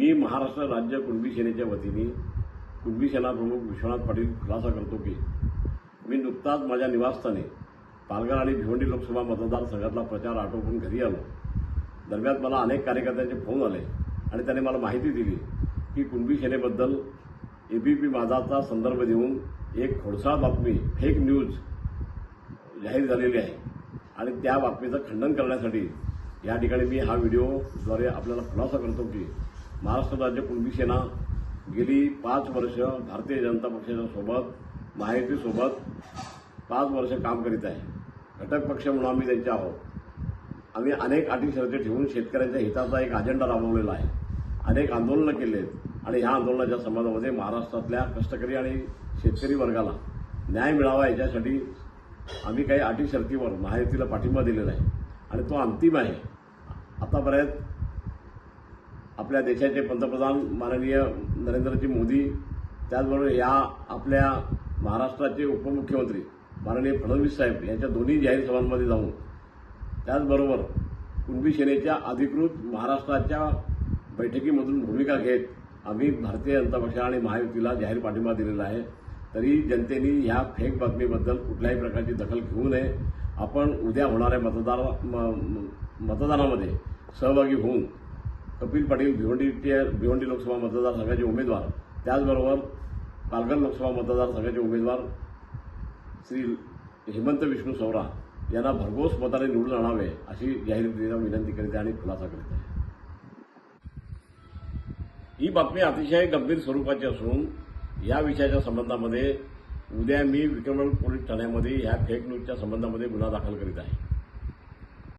मी महाराष्ट्र राज्य कुणबी सेनेच्या वतीने कुणबी सेना प्रमुख विश्वनाथ पाटील खुलासा करतो की मी नुकताच माझ्या निवासस्थानी पालघर आणि भिवंडी लोकसभा मतदारसंघातला प्रचार आटोपून घरी आलो. दरम्यान मला अनेक कार्यकर्त्यांचे फोन आले आणि त्याने मला माहिती दिली की कुणबी सेनेबद्दल एबीपी माझाचा संदर्भ देऊन एक खोडसाळ बातमी फेक न्यूज जाहीर झालेली आहे आणि त्या बातमीचं खंडन करण्यासाठी या ठिकाणी मी हा व्हिडिओद्वारे आपल्याला खुलासा करतो की महाराष्ट्र राज्य कुणबी सेना गेली पाच वर्ष भारतीय जनता पक्षाच्या सोबत महायुतीसोबत पाच वर्ष काम करीत आहे. घटक पक्ष म्हणून आम्ही त्यांचे आहोत. आम्ही अनेक अटी शर्ती ठेवून शेतकऱ्यांच्या हिताचा एक अजेंडा राबवलेला आहे. अनेक आंदोलनं केली आहेत आणि ह्या आंदोलनाच्या संबंधामध्ये महाराष्ट्रातल्या कष्टकरी आणि शेतकरी वर्गाला न्याय मिळावा याच्यासाठी आम्ही काही अटी शर्तीवर महायुतीला पाठिंबा दिलेला आहे. आणि तो अंतिम आहे. आतापर्यंत आपल्या देशाचे पंतप्रधान माननीय नरेंद्रजी मोदी त्याचबरोबर या आपल्या महाराष्ट्राचे उपमुख्यमंत्री माननीय फडणवीस साहेब यांच्या दोन्ही जाहीर सभांमध्ये जाऊन त्याचबरोबर कुणबी सेनेच्या अधिकृत महाराष्ट्राच्या बैठकीमधून भूमिका घेत आम्ही भारतीय जनता पक्ष आणि महायुतीला जाहीर पाठिंबा दिलेला आहे. तरी जनतेने ह्या फेक बातमीबद्दल कुठल्याही प्रकारची दखल घेऊ नये. आपण उद्या होणाऱ्या मतदार म- म- मतदानामध्ये सहभागी होऊन कपिल पाटील भिवंडीचे भिवंडी लोकसभा मतदारसंघाचे उमेदवार त्याचबरोबर पालघर लोकसभा मतदारसंघाचे उमेदवार श्री हेमंत विष्णू सवरा यांना भरघोस मताने निवडून आणावे अशी जाहीर विनंती करीत आहे आणि खुलासा करीत. आहे ही बातमी अतिशय गंभीर स्वरूपाची असून या विषयाच्या संबंधामध्ये उद्या मी विक्रमगड पोलीस ठाण्यामध्ये ह्या फेक न्यूजच्या संबंधामध्ये गुन्हा दाखल करीत आहे.